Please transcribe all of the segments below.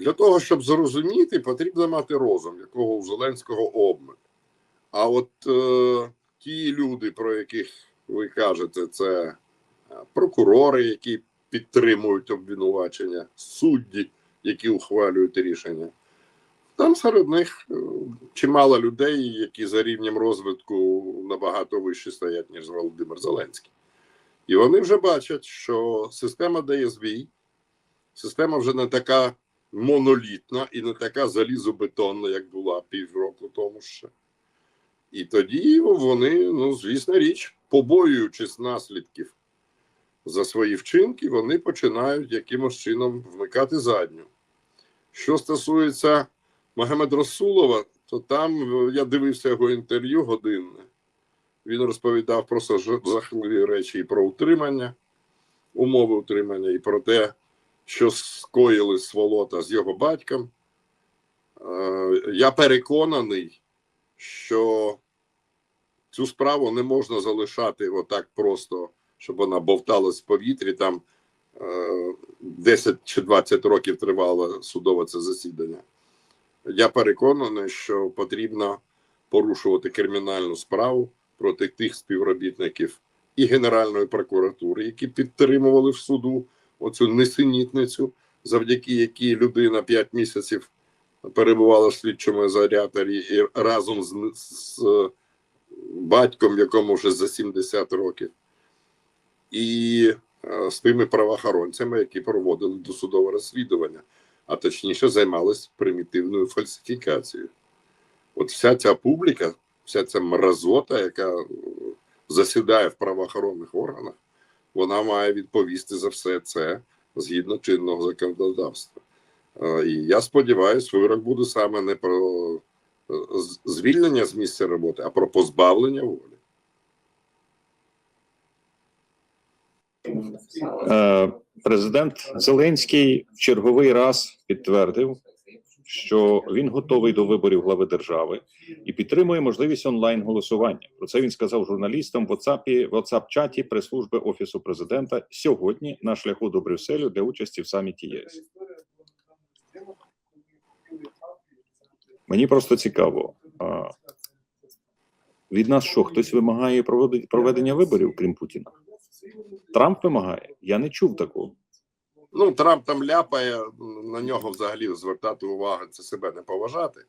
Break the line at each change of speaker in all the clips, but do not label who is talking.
Для того, щоб зрозуміти, потрібно мати розум, якого у Зеленського обмаль. А от е, ті люди, про яких ви кажете, це е, прокурори, які підтримують обвинувачення, судді, які ухвалюють рішення. Там серед них е, чимало людей, які за рівнем розвитку набагато вище стоять, ніж Володимир Зеленський. І вони вже бачать, що система ДСВ, система вже не така монолітна і не така залізобетонна, як була півроку тому ще. І тоді вони, ну, звісно річ, побоюючись наслідків за свої вчинки, вони починають якимось чином вмикати задню. Що стосується Магомед Расулова, то там е, я дивився його інтерв'ю годинне. Він розповідав про жахливі речі і про утримання, умови утримання, і про те, що скоїли сволота з його батьком. Е, Я переконаний, що цю справу не можна залишати отак просто, щоб вона бовталась в повітрі. Там е, 10 чи 20 років тривало судове це засідання. Я переконаний, що потрібно порушувати кримінальну справу проти тих співробітників і Генеральної прокуратури, які підтримували в суду оцю несенітницю, завдяки якій людина 5 місяців перебувала в слідчому ізоляторі і разом з, з батьком, якому вже за 70 років, і е, з тими правоохоронцями, які проводили досудове розслідування, а точніше займалися примітивною фальсифікацією. От вся ця публіка, вся ця мразота, яка е, засідає в правоохоронних органах, вона має відповісти за все це згідно чинного законодавства. Е, І я сподіваюся, вирок буде саме не про е, звільнення з місця роботи, а про позбавлення волі.
Е, Президент Зеленський в черговий раз підтвердив, що він готовий до виборів глави держави і підтримує можливість онлайн голосування. Про це він сказав журналістам в WhatsApp, в WhatsApp-чаті прес-служби офісу президента сьогодні на шляху до Брюсселю для участі в саміті ЄС. Мені просто цікаво. Від нас що хтось вимагає проведення виборів, крім Путіна? Трамп вимагає. Я не чув такого.
Ну, Трамп там ляпає, на нього взагалі звертати увагу це себе не поважати.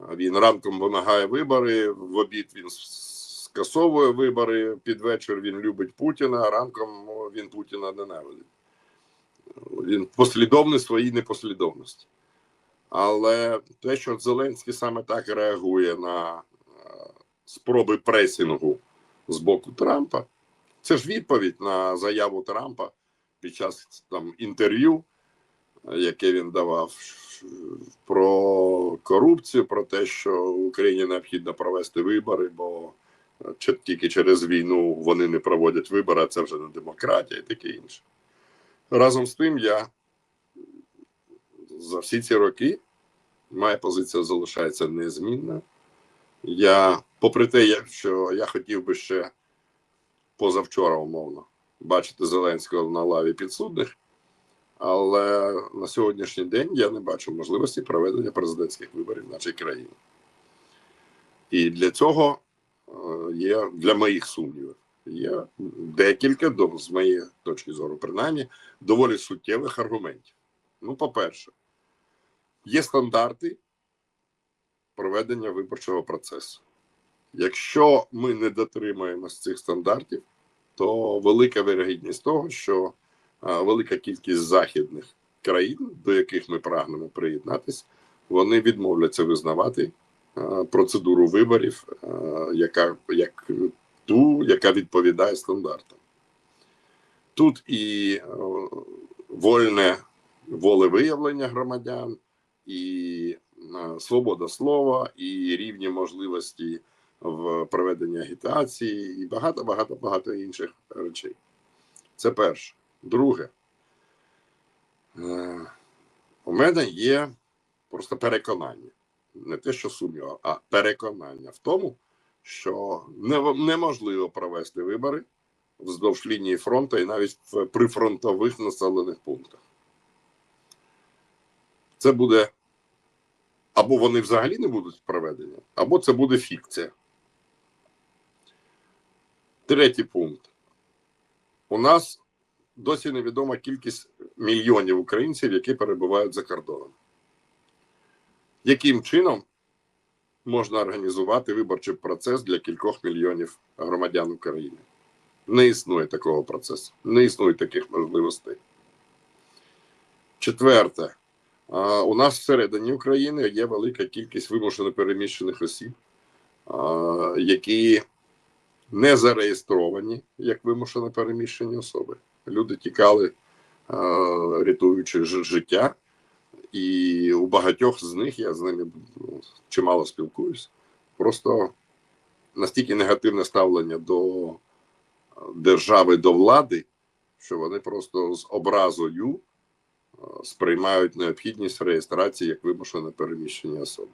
Він ранком вимагає вибори, в обід він скасовує вибори, під вечір він любить Путіна, а ранком він Путіна ненавидить. Він послідовний своїй непослідовності. Але те, що Зеленський саме так реагує на е, спроби пресінгу з боку Трампа, це ж відповідь на заяву Трампа під час там інтерв'ю, яке він давав про корупцію, про те, що Україні необхідно провести вибори, бо е, тільки через війну вони не проводять вибори, а це вже не демократія і таке інше. Разом з тим, я за всі ці роки моя позиція залишається незмінна. Я, попри те, що я хотів би ще позавчора, умовно, бачити Зеленського на лаві підсудних, але на сьогоднішній день я не бачу можливості проведення президентських виборів в нашій країні. І для цього е, є для моїх сумнівів. Є декілька, з моєї точки зору, принаймні, доволі суттєвих аргументів. Ну, по-перше, є стандарти проведення виборчого процесу. Якщо ми не дотримаємося цих стандартів, то велика вирогідність того, що велика кількість західних країн, до яких ми прагнемо приєднатися, вони відмовляться визнавати процедуру виборів, яка як ту, яка відповідає стандартам. Тут і е, вольне волевиявлення громадян, і е, свобода слова, і рівні можливості в проведенні агітації, і багато, багато, багато інших речей. Це перше. Друге, е, у мене є просто переконання, не те, що сумнів, а переконання в тому, що неможливо провести вибори вздовж лінії фронту і навіть в прифронтових населених пунктах. це буде або вони взагалі не будуть проведені, або це буде фікція. Третій пункт. У нас досі невідома кількість мільйонів українців, які перебувають за кордоном. Яким чином можна організувати виборчий процес для кількох мільйонів громадян України? Не існує такого процесу, не існує таких можливостей. Четверте, у нас всередині України є велика кількість вимушено переміщених осіб, які не зареєстровані як вимушено переміщені особи. Люди тікали, рятуючи життя, і у багатьох з них я з ними ну, чимало спілкуюсь. Просто настільки негативне ставлення до держави, до влади, що вони просто з образою сприймають необхідність реєстрації як вимушено переміщені особи.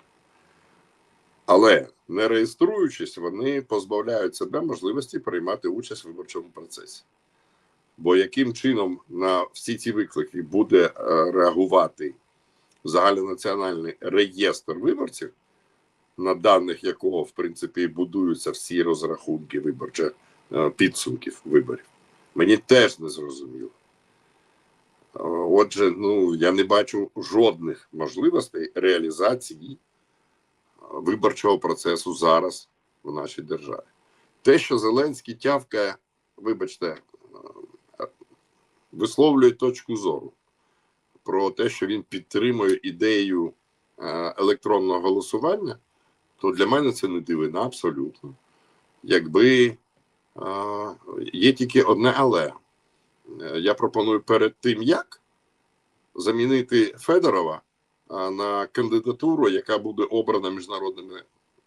Але не реєструючись, вони позбавляють себе можливості приймати участь в виборчому процесі. Бо яким чином на всі ці виклики буде е, реагувати загальнонаціональний реєстр виборців, на даних якого, в принципі, будуються всі розрахунки виборчих е, підсумків виборів, мені теж не зрозуміло. Е, Отже, ну я не бачу жодних можливостей реалізації виборчого процесу зараз в нашій державі. Те, що Зеленський тявкає, вибачте, е, висловлює точку зору про те, що він підтримує ідею е, електронного голосування, то для мене це не дивина абсолютно. Якби е, є тільки одне але. Я пропоную перед тим, як замінити Федорова на кандидатуру, яка буде обрана міжнародними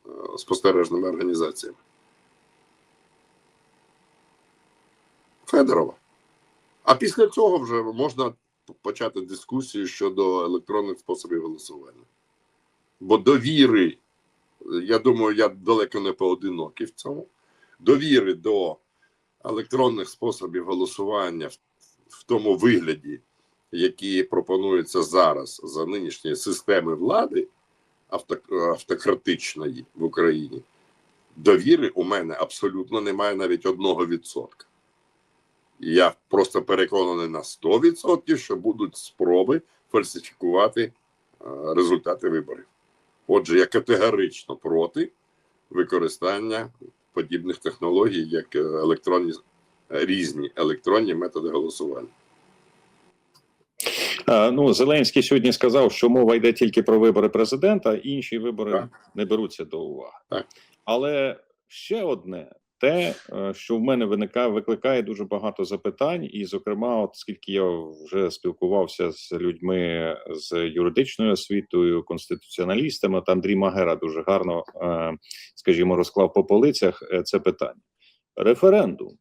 е, спостережними організаціями. Федорова. А після цього вже можна почати дискусію щодо електронних способів голосування. Бо довіри, я думаю, я далеко не поодинокий в цьому. Довіри до електронних способів голосування в, в тому вигляді, які пропонуються зараз за нинішньої системи влади автократичної в Україні, довіри у мене абсолютно немає навіть одного відсотка. Я просто переконаний на 100%, що будуть спроби фальсифікувати е, результати виборів. Отже, я категорично проти використання подібних технологій, як е, електронні різні електронні методи голосування.
Е, Ну, Зеленський сьогодні сказав, що мова йде тільки про вибори президента, інші вибори
Так.
не беруться до уваги.
Так.
Але ще одне. Те, е, що в мене виникає, викликає дуже багато запитань, і, зокрема, от скільки я вже спілкувався з людьми з юридичною освітою, конституціоналістами, от Андрій Магера дуже гарно, е, скажімо, розклав по полицях це питання. Референдум,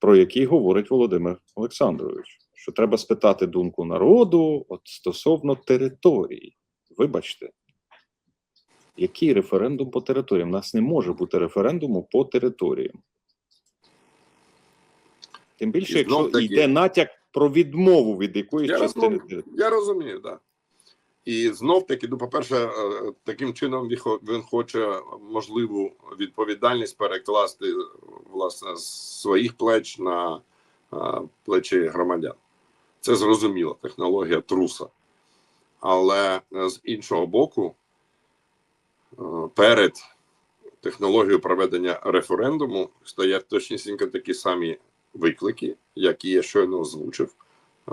про який говорить Володимир Олександрович, що треба спитати думку народу от стосовно території. Вибачте, який референдум по територіям? У нас не може бути референдуму по територіям. Тим більше, якщо йде натяк про відмову від якоїсь
Я
частини
розумію.
території.
Я розумію, так. І знов таки, ну, по-перше, е, таким чином він хоче можливу відповідальність перекласти власне з своїх плеч на е, плечі громадян. Це зрозуміло, технологія труса. Але е, з іншого боку, е, перед технологією проведення референдуму стоять точнісінько такі самі виклики, які я щойно озвучив е,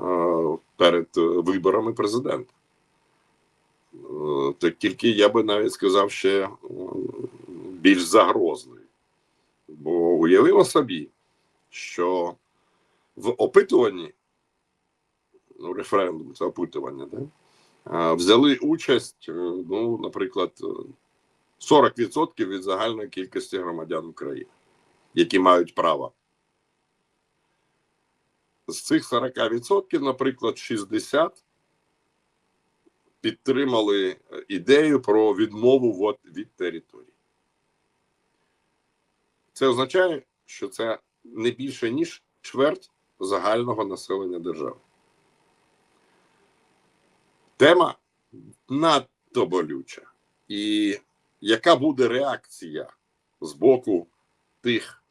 перед виборами президента. Так тільки я би навіть сказав ще більш загрозний. Бо уявимо собі, що в опитуванні, референдум, це опитування, да? взяли участь, е, ну, наприклад, е, 40% від загальної кількості громадян України, які мають право. З цих 40%, наприклад, 60 підтримали е, ідею про відмову от від території. Це означає, що це не більше ніж чверть загального населення держави. Тема надто болюча. І яка буде реакція з боку тих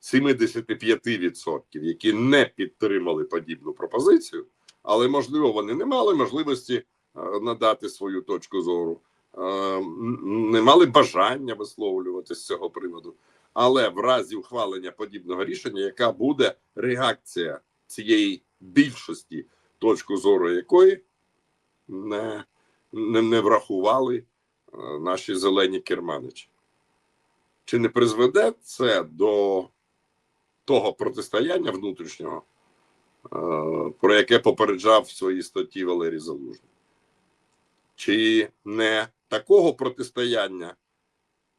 75%, які не підтримали подібну пропозицію, але можливо вони не мали можливості е, надати свою точку зору, е, не мали бажання висловлювати з цього приводу. Але в разі ухвалення подібного рішення, яка буде реакція цієї більшості, точку зору якої не, не, не врахували е, наші зелені керманичі? Чи не призведе це до того протистояння внутрішнього, е, про яке попереджав в своїй статті Валерій Залужний? Чи не такого протистояння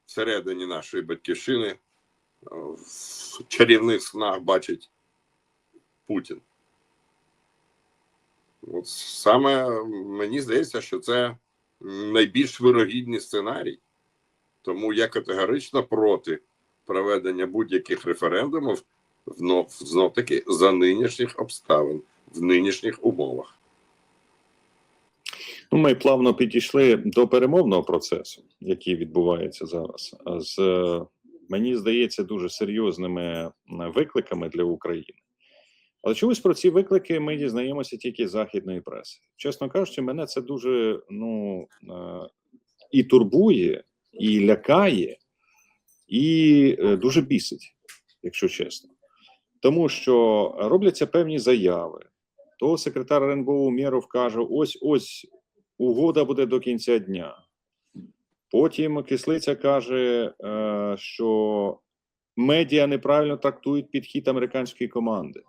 всередині нашої батьківщини е, в чарівних снах бачить Путін? От саме мені здається, що це найбільш вирогідний сценарій. Тому я категорично проти проведення будь-яких референдумів знов, знов таки за нинішніх обставин, в нинішніх умовах.
Ну, ми плавно підійшли до перемовного процесу, який відбувається зараз, з мені здається дуже серйозними викликами для України. Але чомусь про ці виклики ми дізнаємося тільки з західної преси. Чесно кажучи, мене це дуже ну е, і турбує, і лякає, і е, дуже бісить, якщо чесно. Тому що робляться певні заяви. То секретар РНБО Умєров каже: ось ось угода буде до кінця дня. Потім кислиця каже, е, що медіа неправильно трактують підхід американської команди.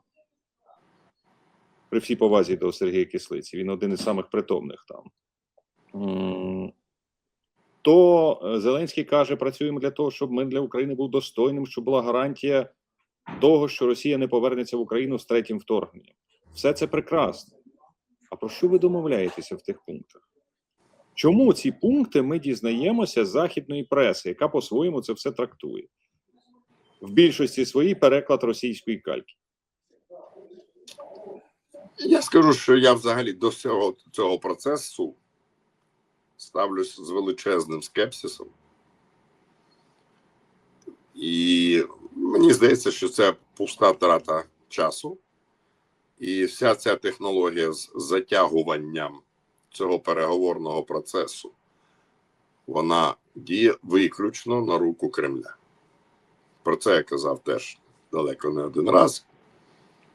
При всій повазі до Сергія Кислиці, він один із самих притомних там. То е, Зеленський каже: працюємо для того, щоб ми для України був достойним, щоб була гарантія того, що Росія не повернеться в Україну з третім вторгненням. Все це прекрасно. А про що ви домовляєтеся в тих пунктах? Чому ці пункти ми дізнаємося з західної преси, яка по-своєму це все трактує? В більшості своїй переклад російської кальки.
Я скажу, що я взагалі до всього цього процесу ставлюсь з величезним скепсисом. І мені здається, що це пуста трата часу. І вся ця технологія з затягуванням цього переговорного процесу, вона діє виключно на руку Кремля. Про це я казав теж далеко не один раз.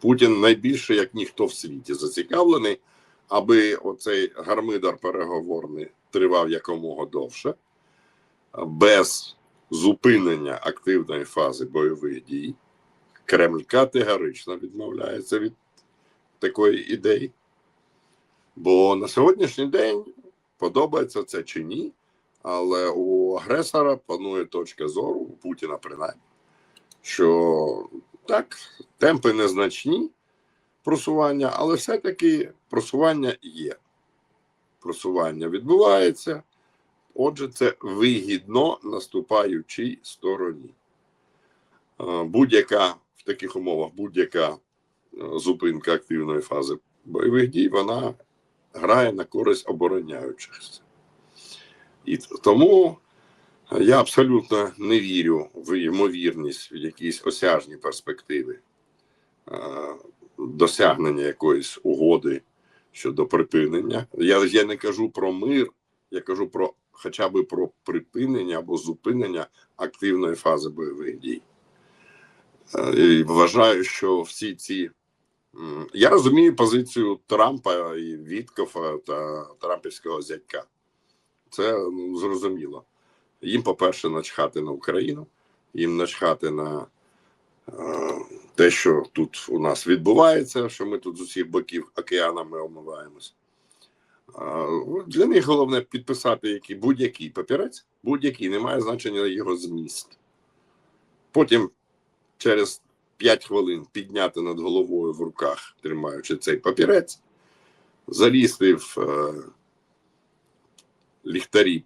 Путін найбільше, як ніхто в світі, зацікавлений, аби оцей гармидар переговорний тривав якомога довше, без зупинення активної фази бойових дій. Кремль категорично відмовляється від такої ідеї. Бо на сьогоднішній день подобається це чи ні, але у агресора панує точка зору, у Путіна принаймні, що так, темпи незначні просування, але все-таки просування є. Просування відбувається, отже, це вигідно наступаючій стороні. Е, Будь-яка в таких умовах, будь-яка е, зупинка активної фази бойових дій, вона грає на користь обороняючихся. І тому я абсолютно не вірю в ймовірність в якісь осяжні перспективи е, досягнення якоїсь угоди щодо припинення. Я, я не кажу про мир, я кажу про хоча б про припинення або зупинення активної фази бойових дій. Е, І вважаю, що всі ці. Я розумію позицію Трампа і Віткофа та Трампівського зятька. Це ну, зрозуміло. Їм, по-перше, начхати на Україну, їм начхати на е, те, що тут у нас відбувається, що ми тут з усіх боків океанами омиваємось. Е, для них головне підписати який, будь-який папірець, будь-який, не має значення його зміст. Потім через 5 хвилин підняти над головою в руках, тримаючи цей папірець, залізти в е, ліхтарі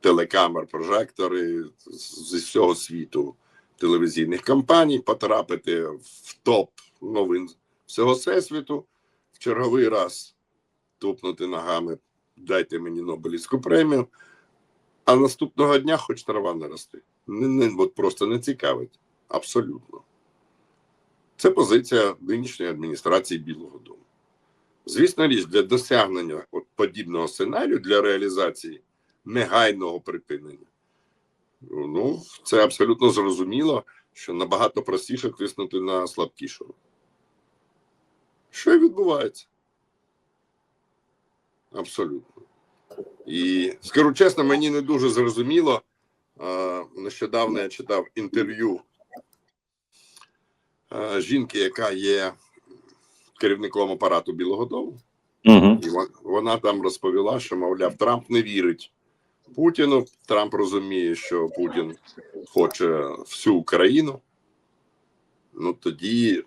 телекамер, прожектори з всього світу телевізійних компаній, потрапити в топ новин всього всесвіту, в черговий раз тупнути ногами дайте мені Нобелівську премію, а наступного дня хоч трава не рости. Не, не, от просто не цікавить. Абсолютно. Це позиція нинішньої адміністрації Білого Дому. Звісно річ, для досягнення от подібного сценарію для реалізації негайного припинення. Ну, це абсолютно зрозуміло, що набагато простіше тиснути на слабкішого. Що і відбувається? Абсолютно. І скажу чесно, мені не дуже зрозуміло. Нещодавно я читав інтерв'ю жінки, яка є керівником апарату Білого Дому.
Угу.
І вона там розповіла, що, мовляв, Трамп не вірить Путіну. Трамп розуміє, що Путін хоче всю Україну. Ну тоді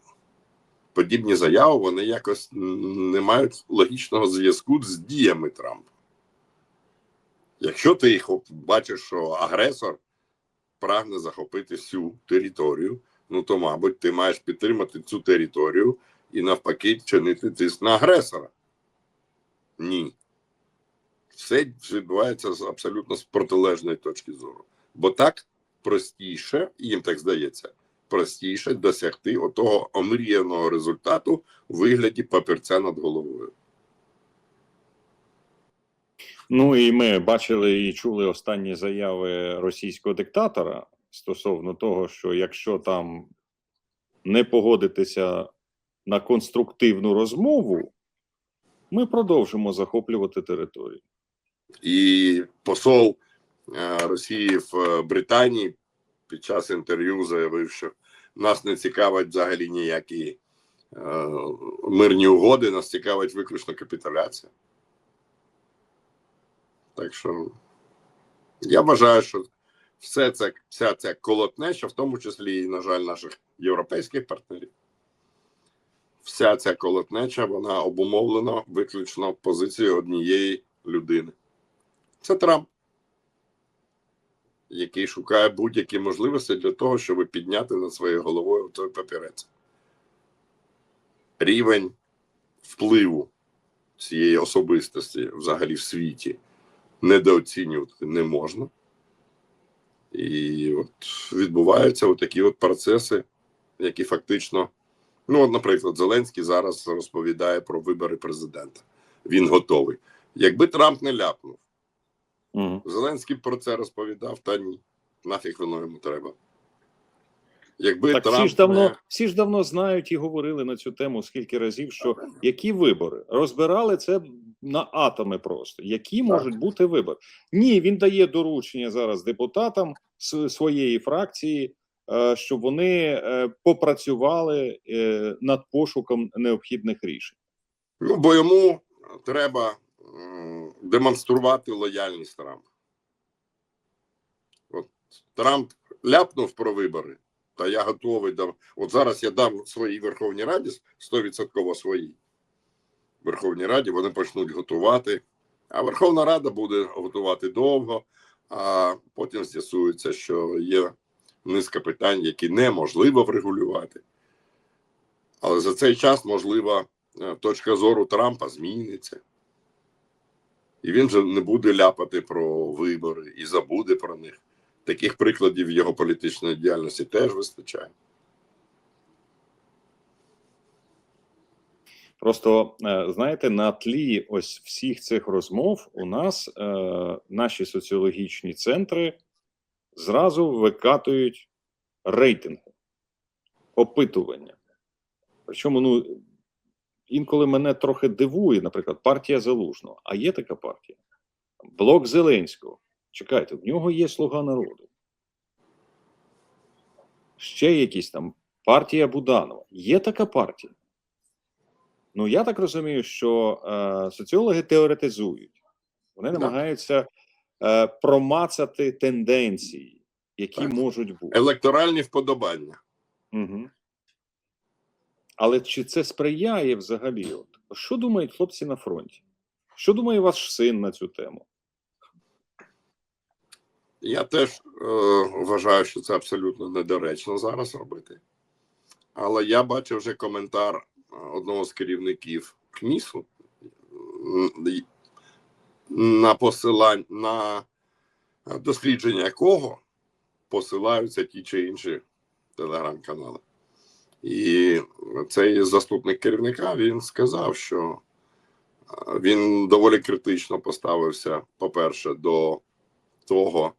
подібні заяви вони якось не мають логічного зв'язку з діями Трампа. Якщо ти їх бачиш, що агресор прагне захопити всю територію, ну то, мабуть, ти маєш підтримати цю територію і навпаки чинити тиск на агресора. Ні. Все відбувається з абсолютно з протилежної точки зору. Бо так простіше, їм так здається, простіше досягти отого омріяного результату у вигляді папірця над головою.
Ну і ми бачили і чули останні заяви російського диктатора стосовно того, що якщо там не погодитися на конструктивну розмову, ми продовжимо захоплювати територію.
І посол е, Росії в е, Британії під час інтерв'ю заявив, що нас не цікавить взагалі ніякі е, мирні угоди, нас цікавить виключно капітуляція. Так що я вважаю, що все це, вся ця колотнеча, в тому числі і, на жаль, наших європейських партнерів, вся ця колотнеча, вона обумовлена виключно позицією однієї людини. Це Трамп, який шукає будь-які можливості для того, щоб підняти над своєю головою той папірець. Рівень впливу цієї особистості взагалі в світі недооцінювати не можна. І от відбуваються такі от процеси, які фактично, ну, от, наприклад, Зеленський зараз розповідає про вибори президента. Він готовий. Якби Трамп не ляпнув,
Угу.
Зеленський про це розповідав, та ні. Нафіг воно йому треба. Якби
Так
Трамп
всі ж давно,
не...
всі ж давно знають і говорили на цю тему скільки разів, що які вибори розбирали це на атоми просто. Які можуть бути вибори? Ні, він дає доручення зараз депутатам своєї фракції, е, щоб вони е, попрацювали е, над пошуком необхідних рішень.
Ну, бо йому треба демонструвати лояльність Трампа. От Трамп ляпнув про вибори, та я готовий дам. От зараз я дам своїй Верховній Раді 100% своїй Верховній Раді, вони почнуть готувати. А Верховна Рада буде готувати довго, а потім з'ясується, що є низка питань, які неможливо врегулювати. Але за цей час, можливо, е, точка зору Трампа зміниться. І він вже не буде ляпати про вибори і забуде про них. Таких прикладів його політичної діяльності теж вистачає.
Просто е, знаєте, на тлі ось всіх цих розмов у нас е, наші соціологічні центри зразу викатують рейтинги, опитування. Причому, ну інколи мене трохи дивує, наприклад, партія Залужного. А є така партія? Блок Зеленського. Чекайте, в нього є слуга народу. Ще якісь там партія Буданова. Є така партія. Ну, я так розумію, що е, соціологи теоретизують, вони
Да.
намагаються е, промацати тенденції, які
Так.
можуть бути.
Електоральні вподобання.
Угу. Але чи це сприяє взагалі? От, що думають хлопці на фронті? Що думає ваш син на цю тему?
Я теж е, вважаю, що це абсолютно недоречно зараз робити. Але я бачив вже коментар е, одного з керівників КМІСу. На посилання на дослідження якого посилаються ті чи інші телеграм-канали. І цей заступник керівника він сказав, що е, він доволі критично поставився, по-перше, до того,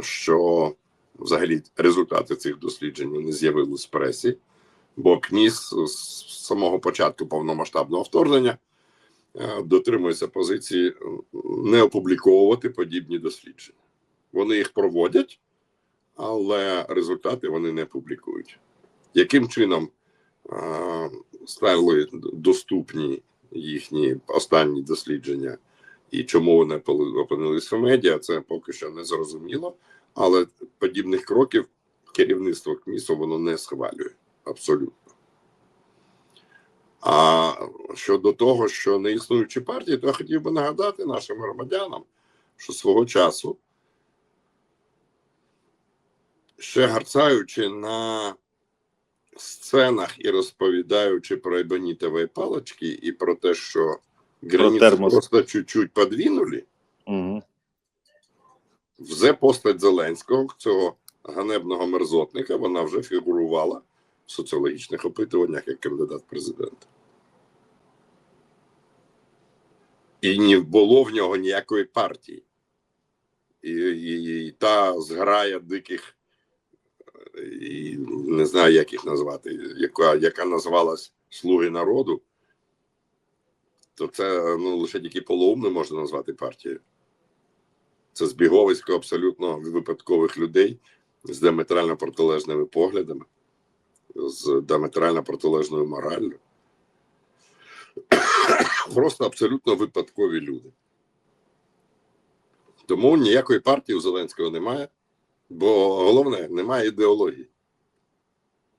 що взагалі результати цих досліджень не з'явились в пресі, бо КНІС з самого початку повномасштабного вторгнення е, дотримується позиції не опубліковувати подібні дослідження. Вони їх проводять, але результати вони не публікують. Яким чином е, стали доступні їхні останні дослідження, і чому вони опинились в медіа, це поки що не зрозуміло. Але подібних кроків керівництво КМІСу воно не схвалює абсолютно. А щодо того, що не існуючі партії, то я хотів би нагадати нашим громадянам, що свого часу, ще гарцаючи на сценах і розповідаючи про ебонітові палочки і про те, що границі просто чуть-чуть подвинули,
Угу.
вже постать Зеленського, цього ганебного мерзотника, вона вже фігурувала в соціологічних опитуваннях як кандидат президента. І не було в нього ніякої партії. І, і, і та зграя диких, і не знаю, як їх назвати, яка, яка називалась Слуги народу, то це ну, лише тільки полоумне можна назвати партією. Це збіговисько абсолютно випадкових людей з діаметрально протилежними поглядами, з діаметрально протилежною мораллю. Просто абсолютно випадкові люди. Тому ніякої партії у Зеленського немає, бо головне, немає ідеології.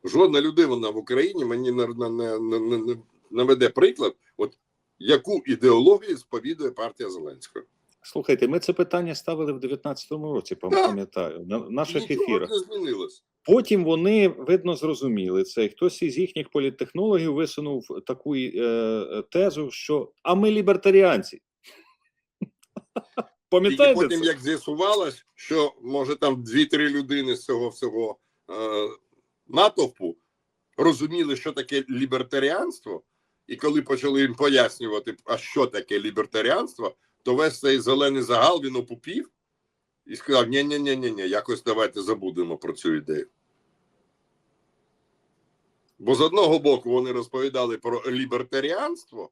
Жодна людина в Україні мені не, не, не, не, не наведе приклад, от яку ідеологію сповідує партія Зеленського.
Слухайте, ми це питання ставили в 19-му році, пам'ятаю, на наших
Нічого
ефірах.
не змінилось.
Потім вони видно зрозуміли це. І хтось із їхніх політтехнологів висунув таку е, тезу, що а ми лібертаріанці. Пам'ятаєте?
потім,
це?
як з'ясувалось, що може там дві-три людини з цього всього е, натовпу розуміли, що таке лібертаріанство, і коли почали їм пояснювати, а що таке лібертаріанство, то весь цей зелений загал він опупів і сказав: ні ні ні ні ні якось давайте забудемо про цю ідею. Бо з одного боку вони розповідали про лібертаріанство,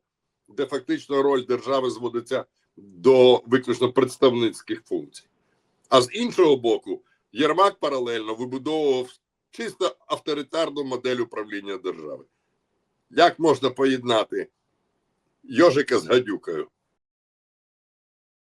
де фактично роль держави зводиться до виключно представницьких функцій. А з іншого боку, Єрмак паралельно вибудовував чисто авторитарну модель управління держави. Як можна поєднати Йожика з гадюкою?